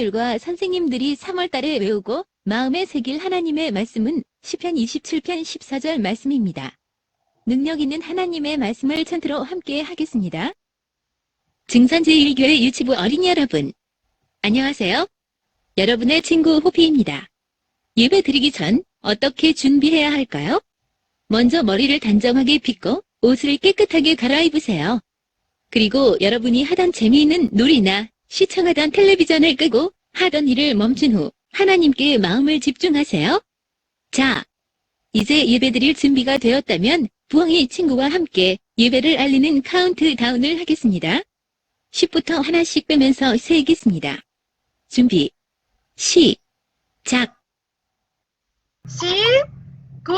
친구들과 선생님들이 3월달에 외우고 마음에 새길 하나님의 말씀은 시편 27편 14절 말씀입니다. 능력 있는 하나님의 말씀을 천트로 함께 하겠습니다. 증산 제1교회 유치부 어린이 여러분, 안녕하세요. 여러분의 친구 호피입니다. 예배 드리기 전 어떻게 준비해야 할까요? 먼저 머리를 단정하게 빗고 옷을 깨끗하게 갈아입으세요. 그리고 여러분이 하던 재미있는 놀이나 시청하던 텔레비전을 끄고 하던 일을 멈춘 후 하나님께 마음을 집중하세요. 자, 이제 예배드릴 준비가 되었다면 부엉이 친구와 함께 예배를 알리는 카운트다운을 하겠습니다. 10부터 하나씩 빼면서 세겠습니다. 준비, 시작! 10, 9,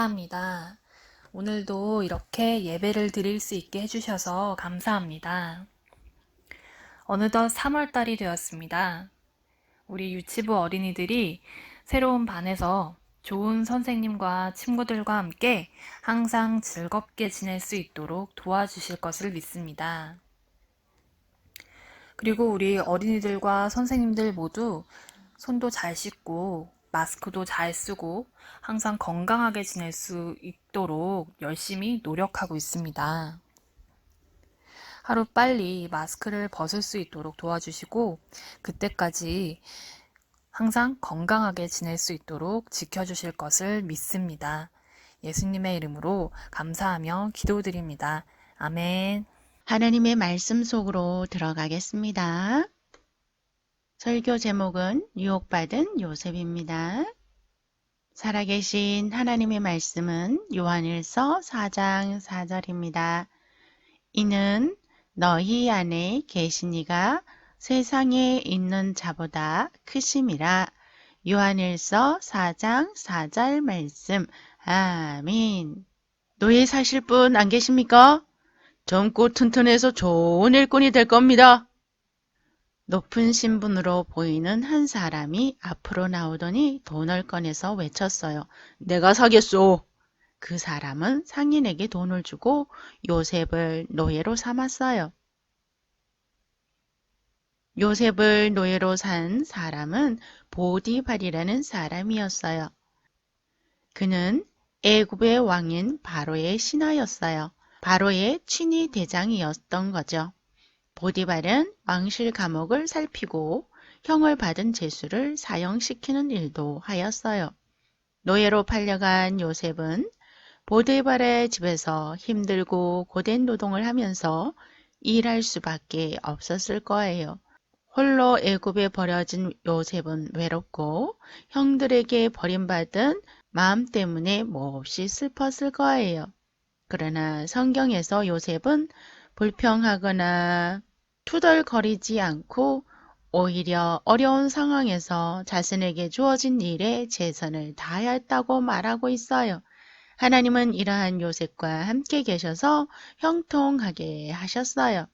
감사합니다. 오늘도 이렇게 예배를 드릴 수 있게 해주셔서 감사합니다. 어느덧 3월달이 되었습니다. 우리 유치부 어린이들이 새로운 반에서 좋은 선생님과 친구들과 함께 항상 즐겁게 지낼 수 있도록 도와주실 것을 믿습니다. 그리고 우리 어린이들과 선생님들 모두 손도 잘 씻고 마스크도 잘 쓰고 항상 건강하게 지낼 수 있도록 열심히 노력하고 있습니다. 하루 빨리 마스크를 벗을 수 있도록 도와주시고 그때까지 항상 건강하게 지낼 수 있도록 지켜주실 것을 믿습니다. 예수님의 이름으로 감사하며 기도드립니다. 아멘. 하나님의 말씀 속으로 들어가겠습니다. 설교 제목은 유혹받은 요셉입니다. 살아계신 하나님의 말씀은 요한일서 4장 4절입니다. 이는 너희 안에 계신 이가 세상에 있는 자보다 크심이라. 요한일서 4장 4절 말씀. 아멘. 노예 사실 분 안 계십니까? 젊고 튼튼해서 좋은 일꾼이 될 겁니다. 높은 신분으로 보이는 한 사람이 앞으로 나오더니 돈을 꺼내서 외쳤어요. 내가 사겠소. 그 사람은 상인에게 돈을 주고 요셉을 노예로 삼았어요. 요셉을 노예로 산 사람은 보디발이라는 사람이었어요. 그는 애굽의 왕인 바로의 신하였어요. 바로의 친위 대장이었던 거죠. 보디발은 왕실 감옥을 살피고 형을 받은 죄수를 사형시키는 일도 하였어요. 노예로 팔려간 요셉은 보디발의 집에서 힘들고 고된 노동을 하면서 일할 수밖에 없었을 거예요. 홀로 애굽에 버려진 요셉은 외롭고 형들에게 버림받은 마음 때문에 몹시 슬펐을 거예요. 그러나 성경에서 요셉은 불평하거나 투덜거리지 않고 오히려 어려운 상황에서 자신에게 주어진 일에 최선을 다하였다고 말하고 있어요. 하나님은 이러한 요셉과 함께 계셔서 형통하게 하셨어요.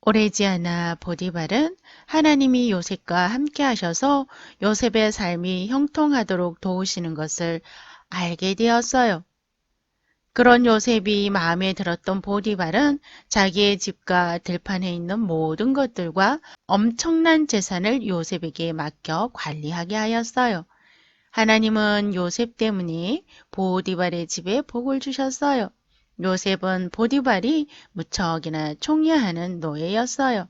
오래지 않아 보디발은 하나님이 요셉과 함께 하셔서 요셉의 삶이 형통하도록 도우시는 것을 알게 되었어요. 그런 요셉이 마음에 들었던 보디발은 자기의 집과 들판에 있는 모든 것들과 엄청난 재산을 요셉에게 맡겨 관리하게 하였어요. 하나님은 요셉 때문에 보디발의 집에 복을 주셨어요. 요셉은 보디발이 무척이나 총애하는 노예였어요.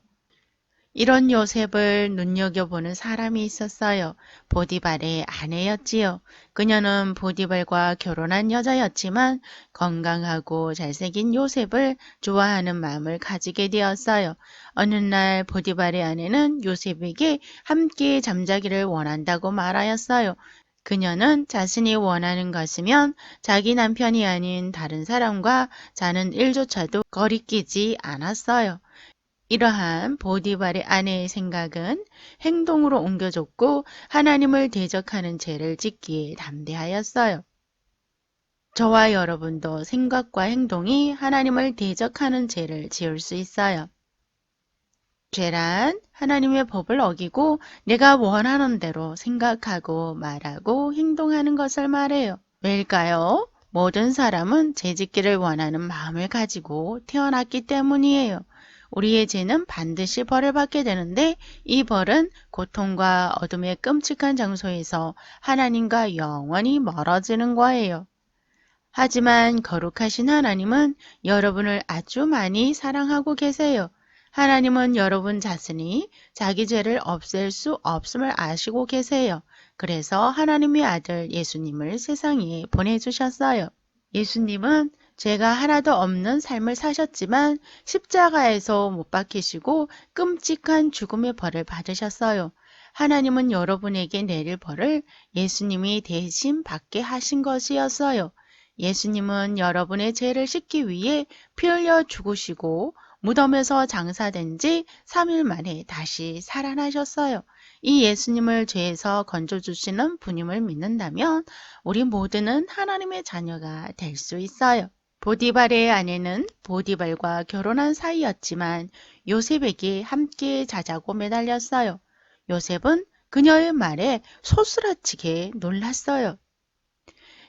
이런 요셉을 눈여겨보는 사람이 있었어요. 보디발의 아내였지요. 그녀는 보디발과 결혼한 여자였지만 건강하고 잘생긴 요셉을 좋아하는 마음을 가지게 되었어요. 어느 날 보디발의 아내는 요셉에게 함께 잠자기를 원한다고 말하였어요. 그녀는 자신이 원하는 것이면 자기 남편이 아닌 다른 사람과 자는 일조차도 거리끼지 않았어요. 이러한 보디발의 아내의 생각은 행동으로 옮겨졌고 하나님을 대적하는 죄를 짓기에 담대하였어요. 저와 여러분도 생각과 행동이 하나님을 대적하는 죄를 지을 수 있어요. 죄란 하나님의 법을 어기고 내가 원하는 대로 생각하고 말하고 행동하는 것을 말해요. 왜일까요? 모든 사람은 죄짓기를 원하는 마음을 가지고 태어났기 때문이에요. 우리의 죄는 반드시 벌을 받게 되는데 이 벌은 고통과 어둠의 끔찍한 장소에서 하나님과 영원히 멀어지는 거예요. 하지만 거룩하신 하나님은 여러분을 아주 많이 사랑하고 계세요. 하나님은 여러분 자신이 자기 죄를 없앨 수 없음을 아시고 계세요. 그래서 하나님의 아들 예수님을 세상에 보내주셨어요. 예수님은 죄가 하나도 없는 삶을 사셨지만 십자가에서 못 박히시고 끔찍한 죽음의 벌을 받으셨어요. 하나님은 여러분에게 내릴 벌을 예수님이 대신 받게 하신 것이었어요. 예수님은 여러분의 죄를 씻기 위해 피 흘려 죽으시고 무덤에서 장사된 지 3일 만에 다시 살아나셨어요. 이 예수님을 죄에서 건져주시는 분임을 믿는다면 우리 모두는 하나님의 자녀가 될 수 있어요. 보디발의 아내는 보디발과 결혼한 사이였지만 요셉에게 함께 자자고 매달렸어요. 요셉은 그녀의 말에 소스라치게 놀랐어요.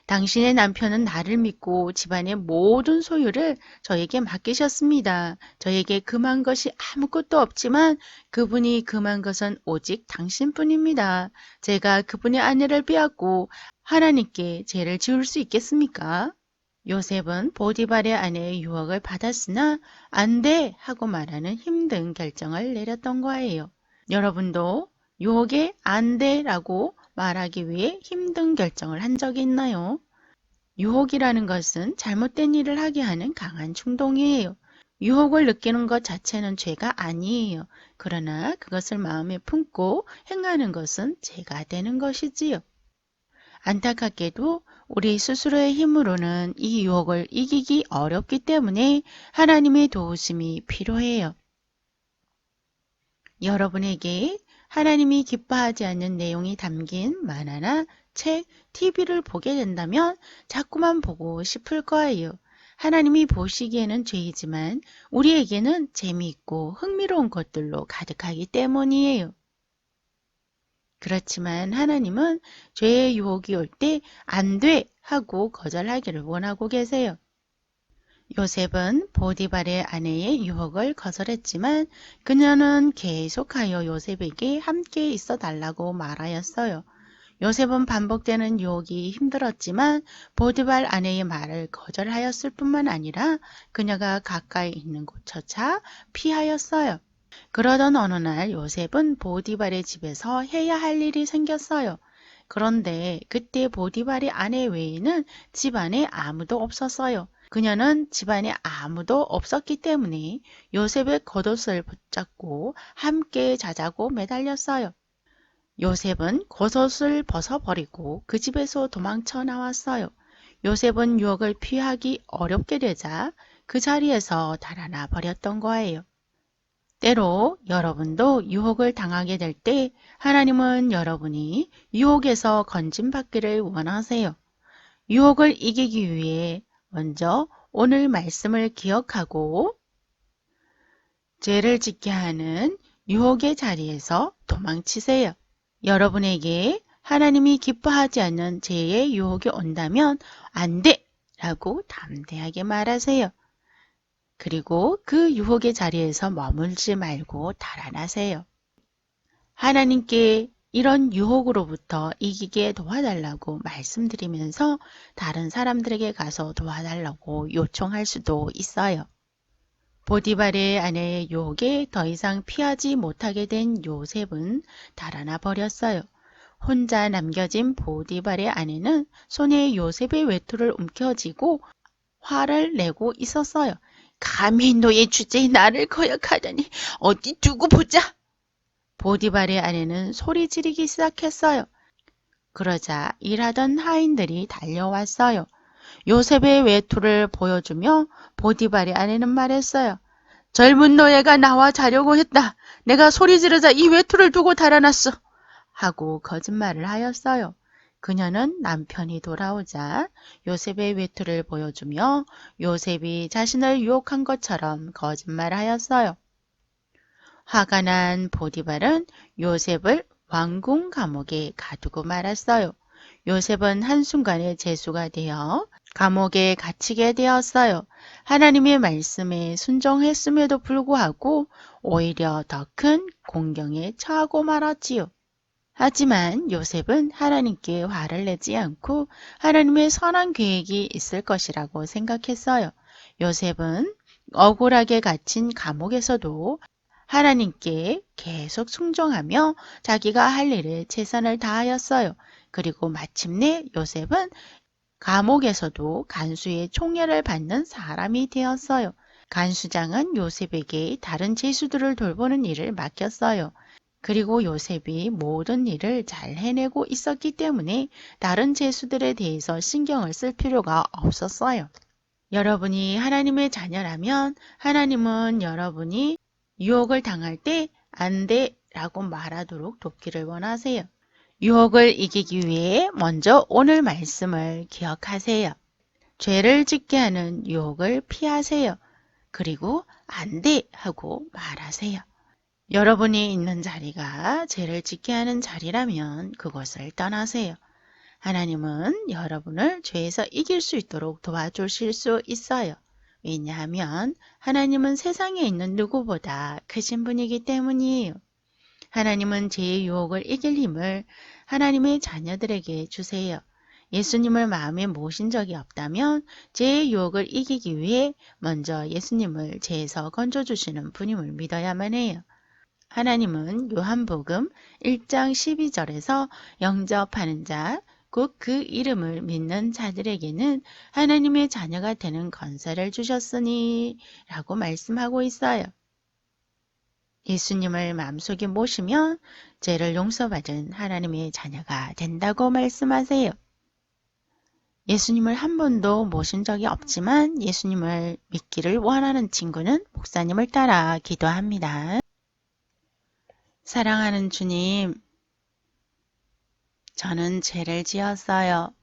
당신의 남편은 나를 믿고 집안의 모든 소유를 저에게 맡기셨습니다. 저에게 금한 것이 아무것도 없지만 그분이 금한 것은 오직 당신뿐입니다. 제가 그분의 아내를 빼앗고 하나님께 죄를 지을 수 있겠습니까? 요셉은 보디발의 아내의 유혹을 받았으나 안 돼! 하고 말하는 힘든 결정을 내렸던 거예요. 여러분도 유혹에 안 돼! 라고 말하기 위해 힘든 결정을 한 적이 있나요? 유혹이라는 것은 잘못된 일을 하게 하는 강한 충동이에요. 유혹을 느끼는 것 자체는 죄가 아니에요. 그러나 그것을 마음에 품고 행하는 것은 죄가 되는 것이지요. 안타깝게도 우리 스스로의 힘으로는 이 유혹을 이기기 어렵기 때문에 하나님의 도우심이 필요해요. 여러분에게 하나님이 기뻐하지 않는 내용이 담긴 만화나 책, TV를 보게 된다면 자꾸만 보고 싶을 거예요. 하나님이 보시기에는 죄이지만 우리에게는 재미있고 흥미로운 것들로 가득하기 때문이에요. 그렇지만 하나님은 죄의 유혹이 올 때 안 돼! 하고 거절하기를 원하고 계세요. 요셉은 보디발의 아내의 유혹을 거절했지만 그녀는 계속하여 요셉에게 함께 있어 달라고 말하였어요. 요셉은 반복되는 유혹이 힘들었지만 보디발 아내의 말을 거절하였을 뿐만 아니라 그녀가 가까이 있는 곳조차 피하였어요. 그러던 어느 날 요셉은 보디발의 집에서 해야 할 일이 생겼어요. 그런데 그때 보디발의 아내 외에는 집안에 아무도 없었어요. 그녀는 집안에 아무도 없었기 때문에 요셉의 겉옷을 붙잡고 함께 자자고 매달렸어요. 요셉은 겉옷을 벗어버리고 그 집에서 도망쳐 나왔어요. 요셉은 유혹을 피하기 어렵게 되자 그 자리에서 달아나 버렸던 거예요. 때로 여러분도 유혹을 당하게 될 때 하나님은 여러분이 유혹에서 건진받기를 원하세요. 유혹을 이기기 위해 먼저 오늘 말씀을 기억하고 죄를 짓게 하는 유혹의 자리에서 도망치세요. 여러분에게 하나님이 기뻐하지 않는 죄의 유혹이 온다면 안 돼! 라고 담대하게 말하세요. 그리고 그 유혹의 자리에서 머물지 말고 달아나세요. 하나님께 이런 유혹으로부터 이기게 도와달라고 말씀드리면서 다른 사람들에게 가서 도와달라고 요청할 수도 있어요. 보디발의 아내의 유혹에 더 이상 피하지 못하게 된 요셉은 달아나 버렸어요. 혼자 남겨진 보디발의 아내는 손에 요셉의 외투를 움켜쥐고 화를 내고 있었어요. 감히 너의 주제에 나를 거역하다니 어디 두고 보자. 보디발의 아내는 소리 지르기 시작했어요. 그러자 일하던 하인들이 달려왔어요. 요셉의 외투를 보여주며 보디발의 아내는 말했어요. 젊은 노예가 나와 자려고 했다. 내가 소리 지르자 이 외투를 두고 달아났어. 하고 거짓말을 하였어요. 그녀는 남편이 돌아오자 요셉의 외투를 보여주며 요셉이 자신을 유혹한 것처럼 거짓말하였어요. 화가 난 보디발은 요셉을 왕궁 감옥에 가두고 말았어요. 요셉은 한순간에 재수가 되어 감옥에 갇히게 되었어요. 하나님의 말씀에 순종했음에도 불구하고 오히려 더 큰 공경에 처하고 말았지요. 하지만 요셉은 하나님께 화를 내지 않고 하나님의 선한 계획이 있을 것이라고 생각했어요. 요셉은 억울하게 갇힌 감옥에서도 하나님께 계속 순종하며 자기가 할 일에 최선을 다하였어요. 그리고 마침내 요셉은 감옥에서도 간수의 총애를 받는 사람이 되었어요. 간수장은 요셉에게 다른 죄수들을 돌보는 일을 맡겼어요. 그리고 요셉이 모든 일을 잘 해내고 있었기 때문에 다른 죄수들에 대해서 신경을 쓸 필요가 없었어요. 여러분이 하나님의 자녀라면 하나님은 여러분이 유혹을 당할 때 안 돼 라고 말하도록 돕기를 원하세요. 유혹을 이기기 위해 먼저 오늘 말씀을 기억하세요. 죄를 짓게 하는 유혹을 피하세요. 그리고 안 돼 하고 말하세요. 여러분이 있는 자리가 죄를 짓게 하는 자리라면 그곳을 떠나세요. 하나님은 여러분을 죄에서 이길 수 있도록 도와주실 수 있어요. 왜냐하면 하나님은 세상에 있는 누구보다 크신 분이기 때문이에요. 하나님은 죄의 유혹을 이길 힘을 하나님의 자녀들에게 주세요. 예수님을 마음에 모신 적이 없다면 죄의 유혹을 이기기 위해 먼저 예수님을 죄에서 건져주시는 분임을 믿어야만 해요. 하나님은 요한복음 1장 12절에서 영접하는 자, 곧 그 이름을 믿는 자들에게는 하나님의 자녀가 되는 건설을 주셨으니 라고 말씀하고 있어요. 예수님을 마음속에 모시면 죄를 용서받은 하나님의 자녀가 된다고 말씀하세요. 예수님을 한 번도 모신 적이 없지만 예수님을 믿기를 원하는 친구는 목사님을 따라 기도합니다. 사랑하는 주님, 저는 죄를 지었어요.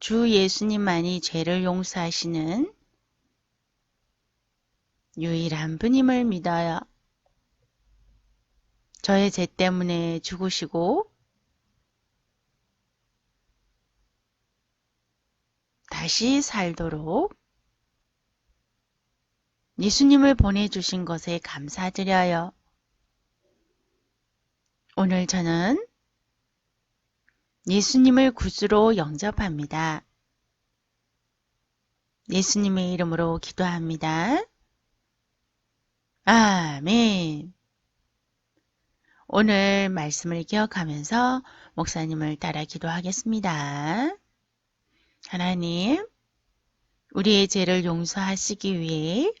주 예수님만이 죄를 용서하시는 유일한 분임을 믿어요. 저의 죄 때문에 죽으시고 다시 살도록 예수님을 보내주신 것에 감사드려요. 오늘 저는 예수님을 구주로 영접합니다. 예수님의 이름으로 기도합니다. 아멘. 오늘 말씀을 기억하면서 목사님을 따라 기도하겠습니다. 하나님, 우리의 죄를 용서하시기 위해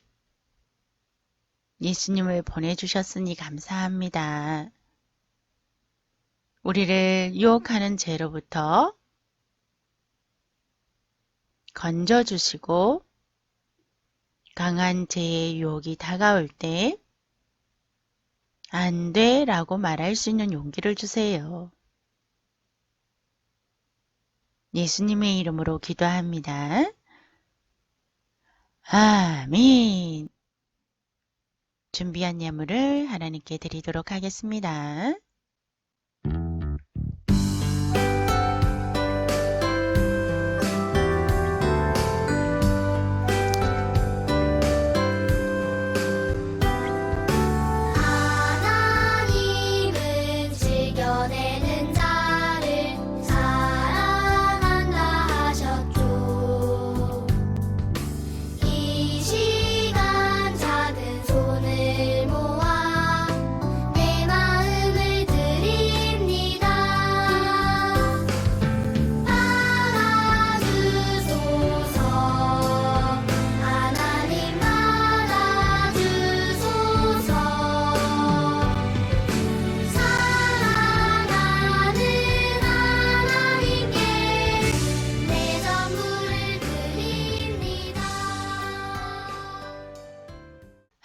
예수님을 보내주셨으니 감사합니다. 우리를 유혹하는 죄로부터 건져주시고 강한 죄의 유혹이 다가올 때 안 돼 라고 말할 수 있는 용기를 주세요. 예수님의 이름으로 기도합니다. 아멘. 준비한 예물을 하나님께 드리도록 하겠습니다.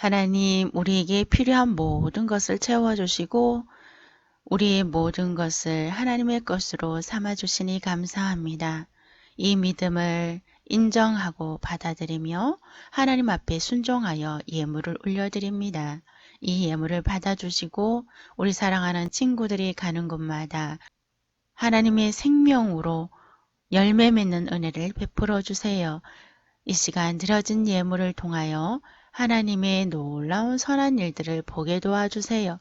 하나님, 우리에게 필요한 모든 것을 채워주시고, 우리의 모든 것을 하나님의 것으로 삼아주시니 감사합니다. 이 믿음을 인정하고 받아들이며 하나님 앞에 순종하여 예물을 올려드립니다. 이 예물을 받아주시고 우리 사랑하는 친구들이 가는 곳마다 하나님의 생명으로 열매 맺는 은혜를 베풀어 주세요. 이 시간 드려진 예물을 통하여 하나님의 놀라운 선한 일들을 보게 도와주세요.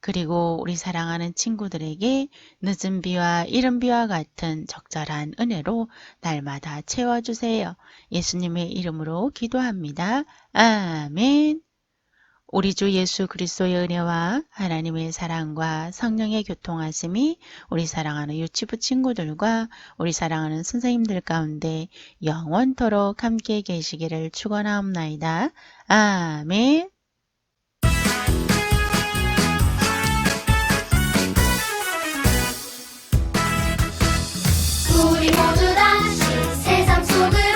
그리고 우리 사랑하는 친구들에게 늦은 비와 이른 비와 같은 적절한 은혜로 날마다 채워주세요. 예수님의 이름으로 기도합니다. 아멘. 우리 주 예수 그리스도의 은혜와 하나님의 사랑과 성령의 교통하심이 우리 사랑하는 유치부 친구들과 우리 사랑하는 선생님들 가운데 영원토록 함께 계시기를 축원하옵나이다. 아멘. 우리 모두 다시 세상 속을